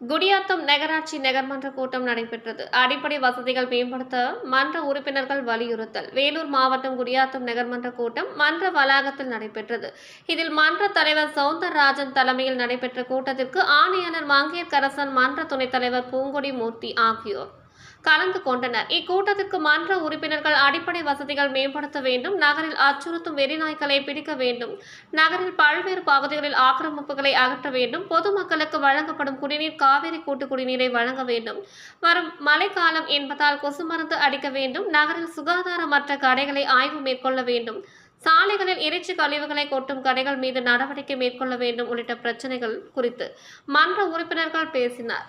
குடியாத்தம் நகராட்சி நகர்மன்ற கூட்டம் நடைபெற்றது. அடிப்படை வசதிகள் மேம்படுத்த மன்ற உறுப்பினர்கள் வலியுறுத்தல். வேலூர் மாவட்டம் குடியாத்தம் நகர்மன்ற கூட்டம் மன்ற வளாகத்தில் நடைபெற்றது. இதில் மன்ற தலைவர் சவுந்தரராஜன் தலைமையில் நடைபெற்ற கூட்டத்திற்கு ஆணையாளர் மங்கேற்கரசன் மன்ற துணைத் தலைவர் பூங்கொடி மூர்த்தி ஆகியோர். கலந்து கொண்டனர். இக்கூட்டத்திற்கு மன்ற உறுப்பினர்கள் அடிப்படை வசதிகள் மேம்படுத்த வேண்டும். நகரில் அச்சுறுத்தும் வெறிநாய்களை பிடிக்க வேண்டும். நகரில் பல்வேறு பகுதிகளில் ஆக்கிரமிப்புகளை அகற்ற வேண்டும். பொதுமக்களுக்கு வழங்கப்படும் குடிநீர் காவிரி கூட்டு குடிநீரை வழங்க வேண்டும். வரும் மழைக்காலம் என்பதால் கொசு மருந்து அடிக்க வேண்டும். நகரில் சுகாதாரமற்ற கடைகளை ஆய்வு மேற்கொள்ள வேண்டும். சாலைகளில் இறைச்சி கழிவுகளை கொட்டும் கடைகள் மீது நடவடிக்கை மேற்கொள்ள வேண்டும் உள்ளிட்ட பிரச்சனைகள் குறித்து மன்ற உறுப்பினர்கள் பேசினார்.